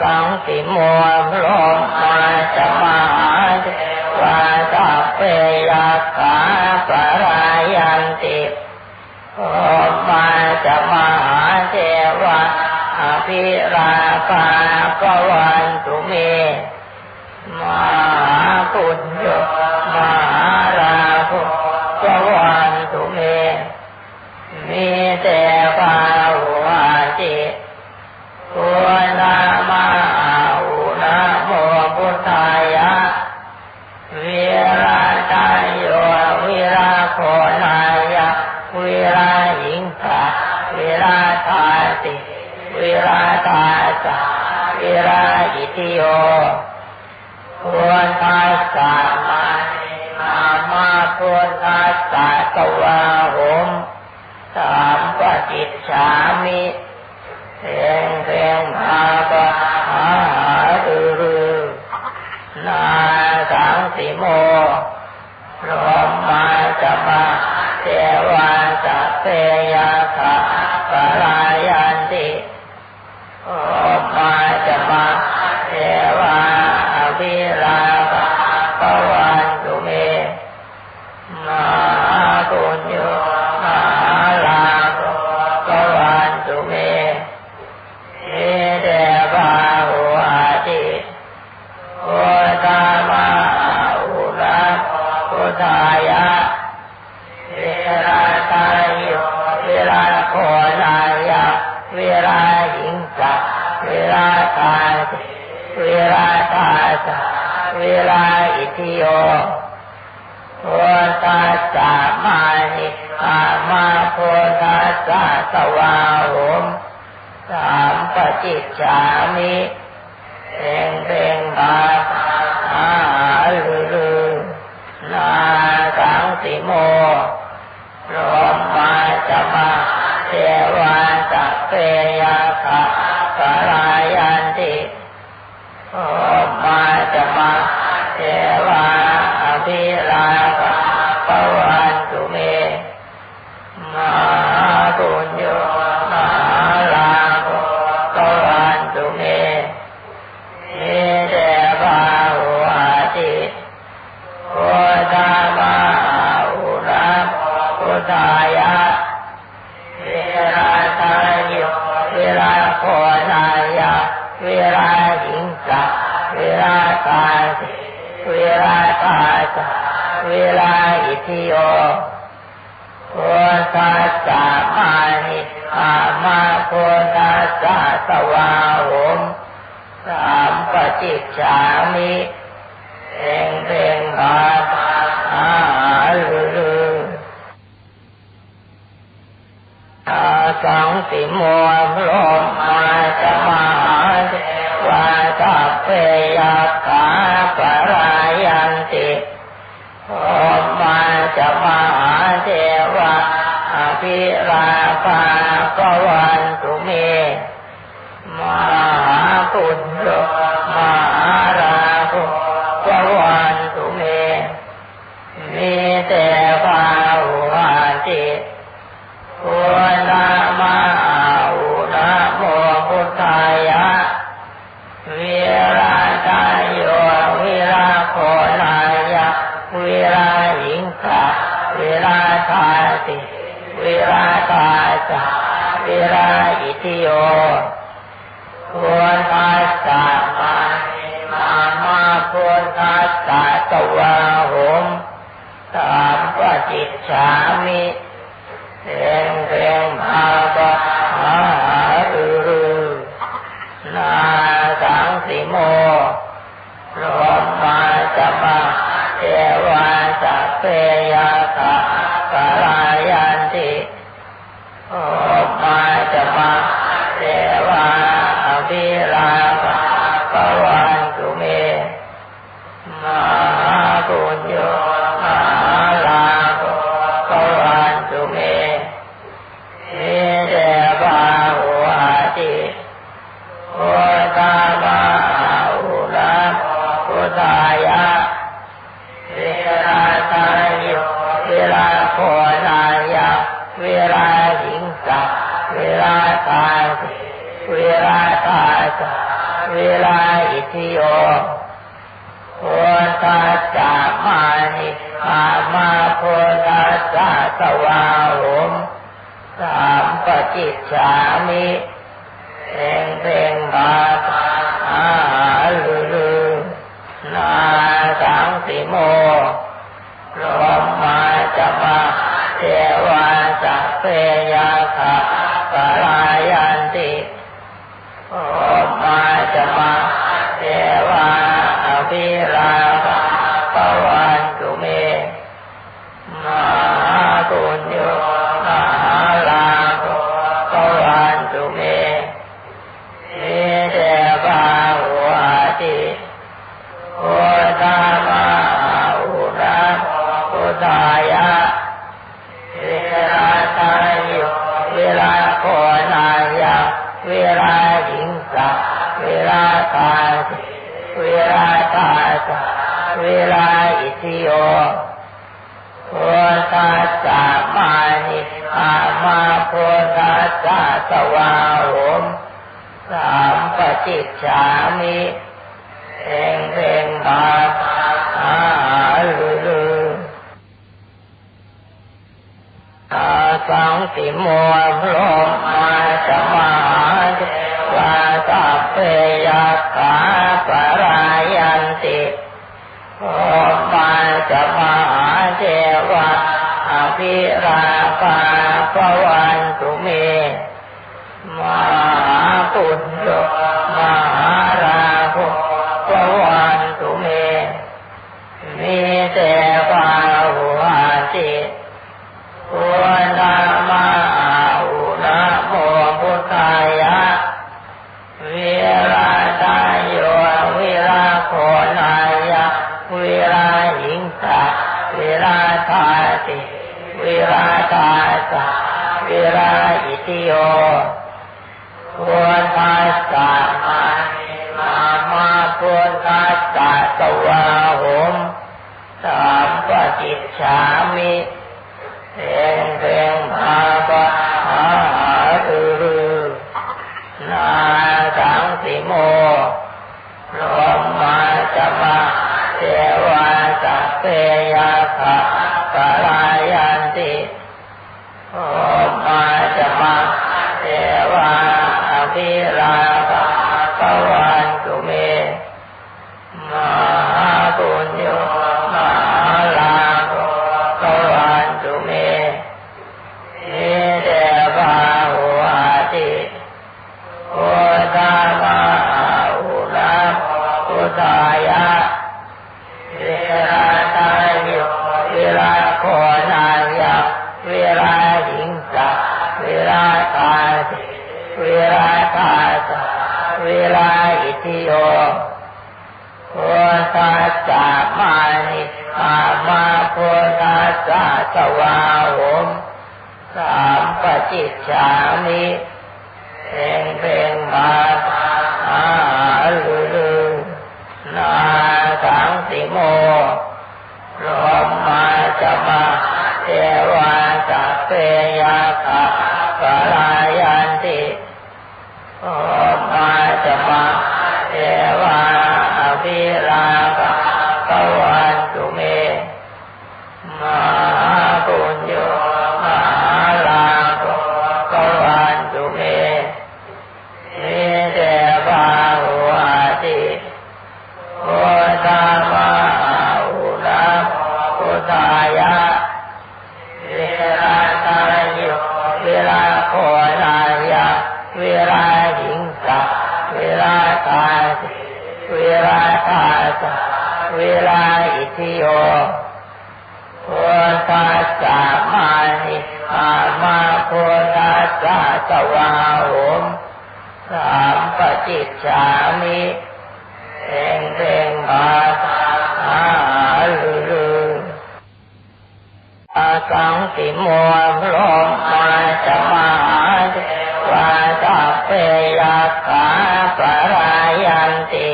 สังสิโมพรหมาจะมหาเวาสัพเพยาขาปรายันติโอมาจะมหาเทวาอภิราภากวันตุเมมหาปุญโยมหาราภกวันตุเมมีแต่ โคนายะวิราหิงสาวิราชาติวิราชาสาวิราอิติโยพุทธัสสะมานิมามาพุทธัสสะตวะโหมสามปฏิจฉามิเพ่งเพ่งมาปะหาตือรือนาสังสิโมรหมาจะมาเทวาสัพเพยาคาปรายันติโอมาจะ มานิอามาโพธัสสะสวาโหมสามปฏิจามิเพ่งเพ่งบาอาลือลืนาสังสิโมรมมาจะมาเทวาสัพเพยาคะปรายันติโอมาจะมาเทวาอภิราภาปวันตุเมมหาปุญโยมหาลาภปวันตุเมเอเดบาหุอาติโอตามาอุระพุทธายะเวราทายโยเวราโคนายะเวราหิงสะเวราตาสิเวราตาสะเวราอิทิโยโพธัสสะมานิอามาโพธัสสะสวาโหมสามปฏิจจามิเพ่งเพ่งบาปาอาลือลือ อา สังติโมพรหมาจะมาเทวาสัพเพยาขาปรายันติพรหมาจะมาเทวาอภิราภากวันตุเม มหาปุณโย วิราชายโยวิราโคนายะวิราหิงสะวิราชาติวิราชาสะวิราอิทิโยพุทธัสสะมานิมามาพุทธัสสะตวะโหมสามปฏิจฉามิเพ่งเพ่งมาปะหาตือรือนา สิโมรมมาจะมาเทวาสัพเพยาตา วิลาอิทิโยพุทธัสสะมานิอามาพุทธัสสะสวาหุมสามปจิจฉามิเพ่งเพ่งบาปอาลือลือนาสังสิโมลมมาจะมาเทวาสัพเพยาคาปลายันติโอ มาจะมาเทวาอภิราภาวันตุเมมหาปุญโยมหาลาภภวันตุเมนิเทวาหุอาติโอตามาอุระอุตายะ เวลาตายอยู่เวลาโคนายาเวลาหิงสาเวลาตายเวลาตายเวลาอิทิโยโพธัสสะมานิอามาโพธัสสะสวาโหมสามป จามิเพ่งเพ่งบาปอาลืออาสังติโมพรหมาสมาเทวาสัพเพยัคาปรายันติโอมาสมาเทวาอภิราภาปวันตุเมมาปุญโย มหาราภปวันตุเม มีแต่วาหุอาติพุทธามาอุนะโมพุทธายะวิราตายโยวิราโคนายะวิราหิงสะวิราทาติวิราทาสะวิราอิติโยพุทธัสสะมานิมามา พุทธัสสะสวาหุมสามปจิจฉามิเพ่งเพ่งพาปะหาอือนาสังสิโมลมมาจะมาเทวาสัพเพยาคาปลายันติโอมาจะมาเทวาอภิราภาปวันตุเมมหาปุญโยมหาลาภปวันตุเมนิเดบาหุอาติโอตามาอุระอุตายะเวลาตายอยู่เวลาโคนายะเวลาหิงสะเวลาตายเวลาตายเวลาอิทิโย โพธัสสะมานิอามาโพธัสสะส วาหมสามปจิจฉามิเพ่งเพ่งบาปอาลือลือนาสังสิโมลมมาจะมาเทวาสัพเพยาคาปลายันติโอมาจะมา สะสวาโหมสามปจิจฉามิเพ่งเพงบาปอาลือลืออาสังติโมพรหมาจะมาเทวาสัพเพยัคขาปรายันติ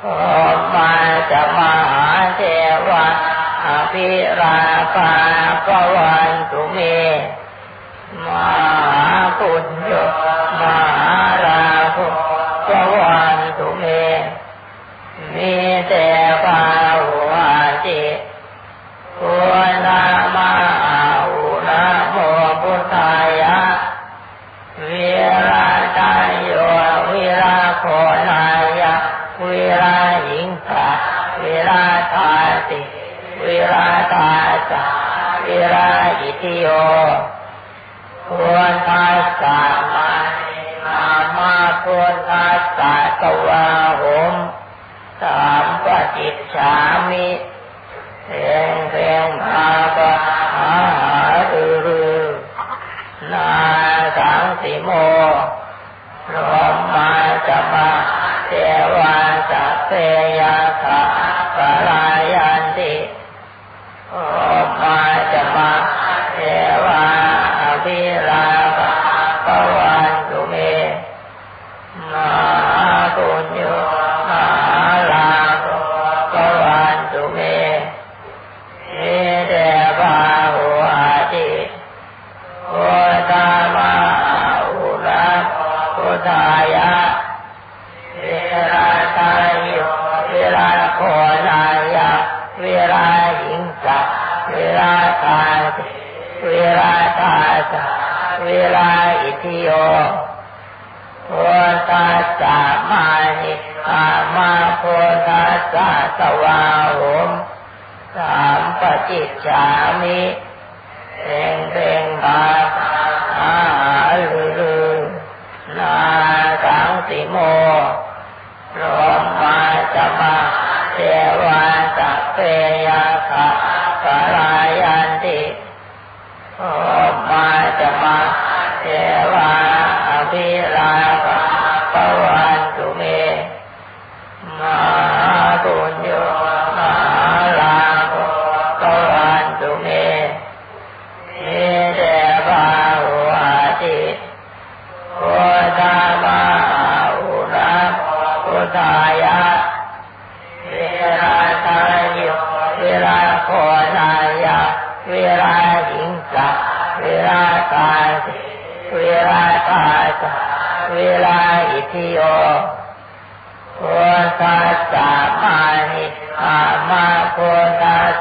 โอมาจะมาเทวาอภิราภาปวันตุเม มาปุญโยมาราหุจวันสุเมมีแต่ภาวะจิปุณามาอุนาโมพุทธายะวิราชาโยวิราโคนายะวิราหิงสาวิราธาติวิราตาสาวิราอิทิโย สัมมามาพุทธัสสวาหมสามปฏิชามิเรงเรงอาบาาหานาสิโม วิลาอิทิโยโวตัสสะมาหิอามาโพธาสสะวาหมสามปฏิจามิเรงเรงบาปอาลืลืนาสังติโมรวมมาจะมาเทวาสัพเปยาคะปรายันติโจะมาเอว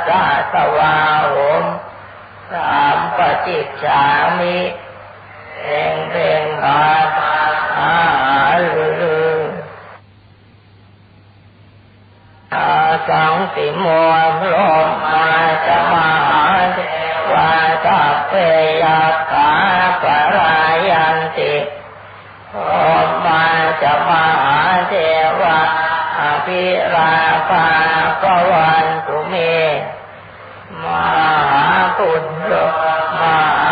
สาสวาหมสามปฏิจามิเองเองบาปอาลือาสังติโมพรมมาจมาเทวาตัเปยาตาปรายันติอมมาจมาเทวา อภิราภาปวันตุเมมาปุญโญมา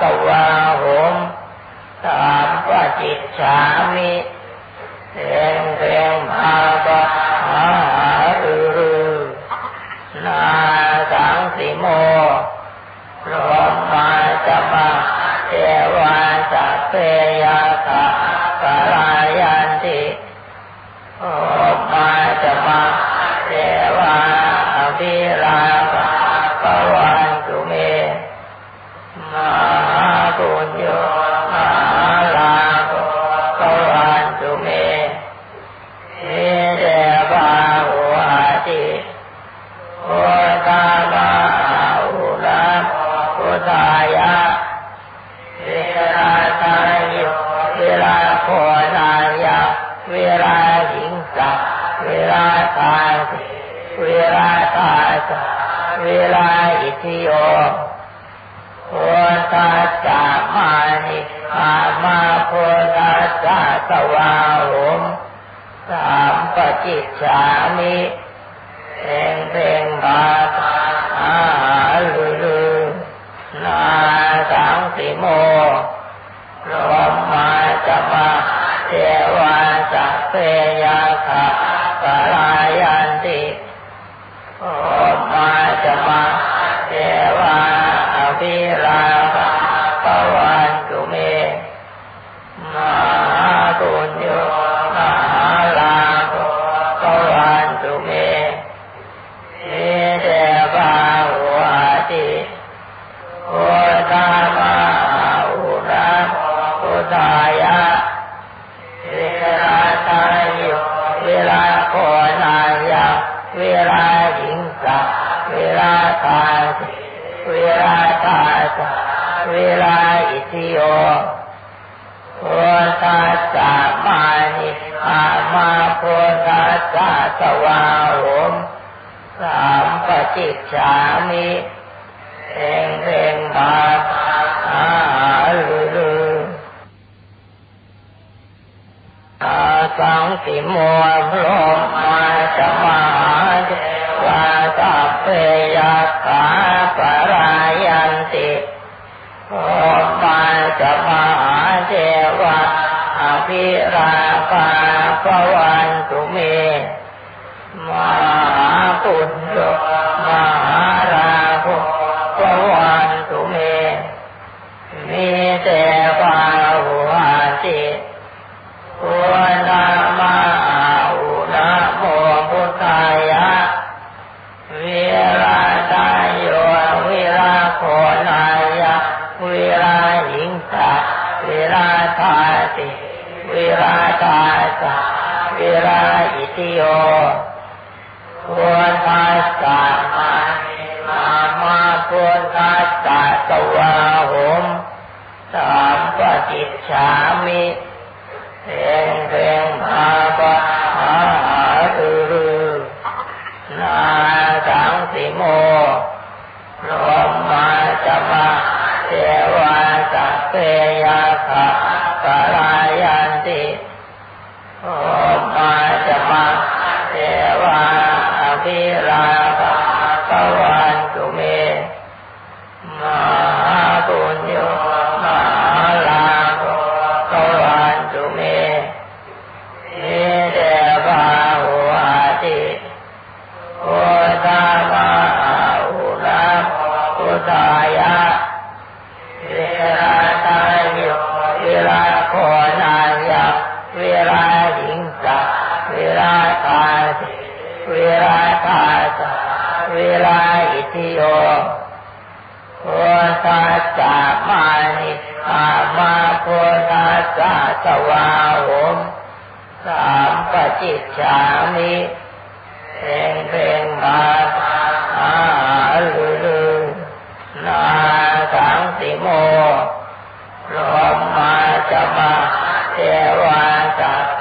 กวาหมตามปจิตสามิเรียงเรียงมา วาหุมสามปจิสามิเองเป็นบาตาอาหาลือลือนาสังติโมรวมมาจมาเทวาสัพเพยาคาปลายันติ เวลาตายเวลาอิติโยโพธัสสะมานิอามาโพธัสสะสวาโหมสามปฏิจามิเองเร่งมาอาลือลือาสังสิโมพรมาจะมาเท วาสัพเพยาขาปรายันติโอมาจะมาเทวาอภิราภาปวันตุเมมหาปุญโยมหาราภปวันตุเมมีแต่วา สะวิราอิติโยพุทธัสสะมานิมามาพุทธัสสะสวาหมสามปฏิจฉามิเองเรงมาปะหาตือนาสังสิโมรมมาจะมาเทวาสัพเพยาคาปรายันติ มาจะมาเทวาอภิรา โมรมมาจะมาเทวาสัพเพ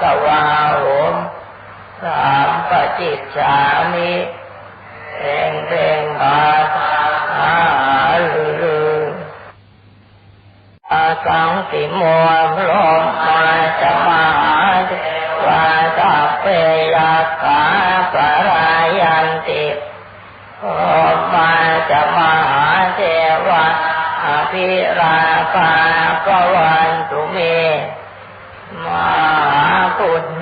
สวาโหมสามปฏิจจามิเพ่งเพ่งมาอาลือลืออาสังสิโมพรหมาจะมาเทวาสัพเพยาขาปรายันติโอมาจะมาเทวาอภิราภาปวั forth